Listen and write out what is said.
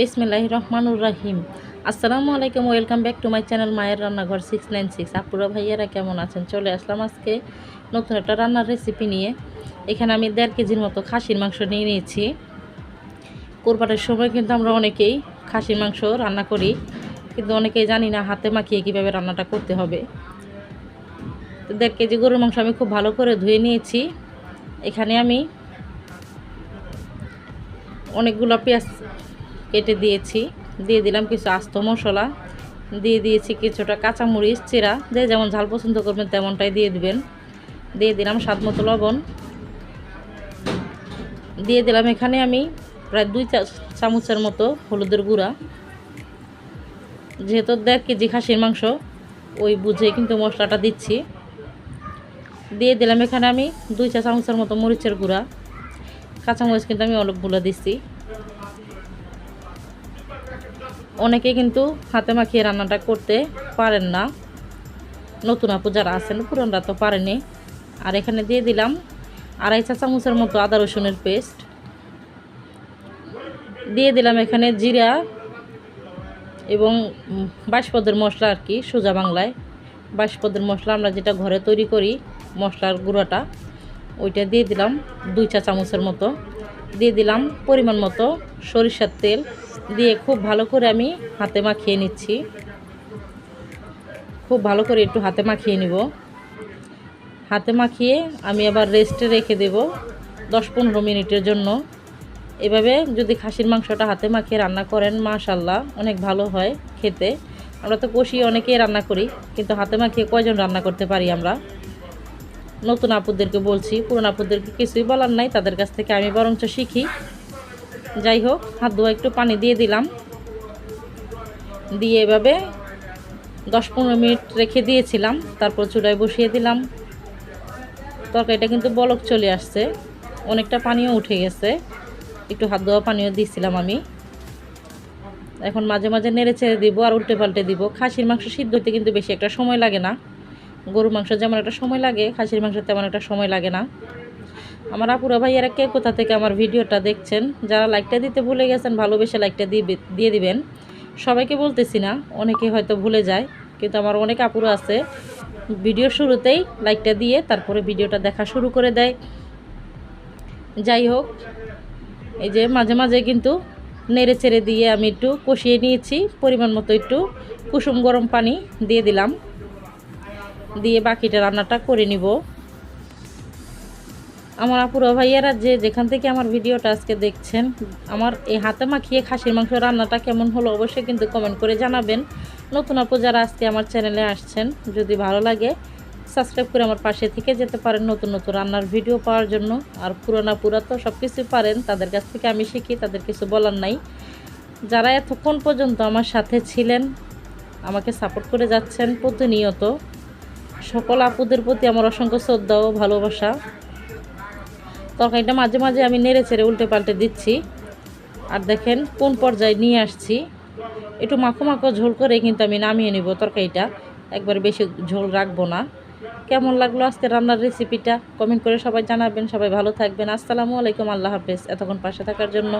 বিসমিল্লাহ রহমানুর রাহিম। আসসালামু আলাইকুম, welcome back to my channel মায়ের রান্নাঘর সিক্স নাইন সিক্স। আপুরা ভাইয়ারা কেমন আছেন? চলে আসলাম আজকে নতুন একটা রান্নার রেসিপি নিয়ে। এখানে আমি দেড় কেজির মতো খাসির মাংস নিয়ে নিয়েছি। কোরবানের সময় কিন্তু আমরা অনেকেই খাসির মাংস রান্না করি, কিন্তু অনেকেই জানি না হাতে মাখিয়ে কীভাবে রান্নাটা করতে হবে। তো দেড় কেজি গরুর মাংস আমি খুব ভালো করে ধুয়ে নিয়েছি। এখানে আমি অনেকগুলো পেঁয়াজ কেটে দিয়েছি। দিয়ে দিলাম কিছু আস্ত মশলা। দিয়ে দিয়েছি কিছুটা কাঁচামরিচ, চিরা। যে যেমন ঝাল পছন্দ করবেন তেমনটাই দিয়ে দিবেন। দিয়ে দিলাম স্বাদ মতো লবণ। দিয়ে দিলাম এখানে আমি প্রায় দুই চামচের মতো হলুদের গুঁড়া। যেহেতু দেড় কেজি খাসির মাংস, ওই বুঝে কিন্তু মশলাটা দিচ্ছি। দিয়ে দিলাম এখানে আমি দুই চা চামচের মতো মরিচের গুঁড়া। কাঁচামরিচ কিন্তু আমি অনেকগুলো দিচ্ছি। অনেকে কিন্তু হাতে মাখিয়ে রান্নাটা করতে পারেন না। নতুন আপু যারা আছেন, পুরনরা তো পারেনি। আর এখানে দিয়ে দিলাম আড়াই চা চামচের মতো আদা রসুনের পেস্ট। দিয়ে দিলাম এখানে জিরা এবং বাইশ পদের মশলা আর কি, সোজা বাংলায়। বাইশ পদের মশলা আমরা যেটা ঘরে তৈরি করি, মশলার গুঁড়োটা, ওইটা দিয়ে দিলাম দুই চা চামচের মতো। দিয়ে দিলাম পরিমাণ মতো সরিষার তেল দিয়ে খুব ভালো করে আমি হাতে মাখিয়ে নিচ্ছি। খুব ভালো করে একটু হাতে মাখিয়ে নিব। হাতে মাখিয়ে আমি আবার রেস্টে রেখে দেব দশ পনেরো মিনিটের জন্য। এভাবে যদি খাসির মাংসটা হাতে মাখিয়ে রান্না করেন মাশাল্লাহ অনেক ভালো হয় খেতে। আমরা তো কষিয়ে অনেকেই রান্না করি, কিন্তু হাতে মাখিয়ে কয়জন রান্না করতে পারি আমরা? নতুন আপুদেরকে বলছি, পুরনো আপুদেরকে কিছুই বলার নাই, তাদের কাছ থেকে আমি বরঞ্চ শিখি। যাই হোক, হাত ধোয়া একটু পানি দিয়ে দিলাম। দিয়ে এভাবে দশ পনেরো মিনিট রেখে দিয়েছিলাম, তারপর চুলায় বসিয়ে দিলাম। তরকারিটা কিন্তু বলক চলে আসছে, অনেকটা পানিও উঠে গেছে। একটু হাত ধোয়া পানিও দিয়েছিলাম আমি। এখন মাঝে মাঝে নেড়ে ছেড়ে দিব আর উল্টে পাল্টে দিব। খাসির মাংস সিদ্ধ হতে কিন্তু বেশি একটা সময় লাগে না। গরুর মাংস যেমন একটা সময় লাগে, খাসির মাংস তেমন একটা সময় লাগে না। আমার আপুরা ভাইয়ারা কে কোথা থেকে আমার ভিডিওটা দেখছেন, যারা লাইকটা দিতে ভুলে গেছেন, ভালোবেসে লাইকটা দিয়ে দিবেন। সবাইকে বলতেছি না, অনেকে হয়তো ভুলে যায়, কিন্তু আমার অনেক আপুরা আছে। ভিডিও শুরুতেই লাইকটা দিয়ে তারপরে ভিডিওটা দেখা শুরু করে দেয়। যাই হোক, এই যে মাঝে মাঝে কিন্তু নেড়ে চেড়ে দিয়ে আমি একটু কষিয়ে নিয়েছি, পরিমাণ মতো একটু কুসুম গরম পানি দিয়ে দিলাম। দিয়ে বাকিটা রান্নাটা করে নিব। আমার আপুরা ভাইয়ারা যে যেখান থেকে আমার ভিডিওটা আজকে দেখছেন, আমার এই হাতে মাখিয়ে খাসির মাংস রান্নাটা কেমন হলো অবশ্যই কিন্তু কমেন্ট করে জানাবেন। নতুন আপু যারা আজকে আমার চ্যানেলে আসছেন, যদি ভালো লাগে সাবস্ক্রাইব করে আমার পাশে থেকে যেতে পারেন নতুন নতুন রান্নার ভিডিও পাওয়ার জন্য। আর পুরোনা পুরা তো সব কিছুই পারেন, তাদের কাছ থেকে আমি শিখি, তাদের কিছু বলার নাই। যারা এতক্ষণ পর্যন্ত আমার সাথে ছিলেন, আমাকে সাপোর্ট করে যাচ্ছেন প্রতিনিয়ত। সকল আপুদের প্রতি আমার অসংখ্য শ্রদ্ধা ও ভালোবাসা। তরকারিটা মাঝে মাঝে আমি নেড়ে ছেড়ে উল্টে পাল্টে দিচ্ছি। আর দেখেন কোন পর্যায়ে নিয়ে আসছি। একটু মাখো মাখো ঝোল করে কিন্তু আমি নামিয়ে নিব তরকারিটা। একবার বেশি ঝোল রাখব না। কেমন লাগল আজকে রান্নার রেসিপিটা? কমেন্ট করে সবাই জানাবেন। সবাই ভালো থাকবেন। আসসালামু আলাইকুম। আল্লাহ হাফেজ। এতক্ষণ পাশে থাকার জন্য।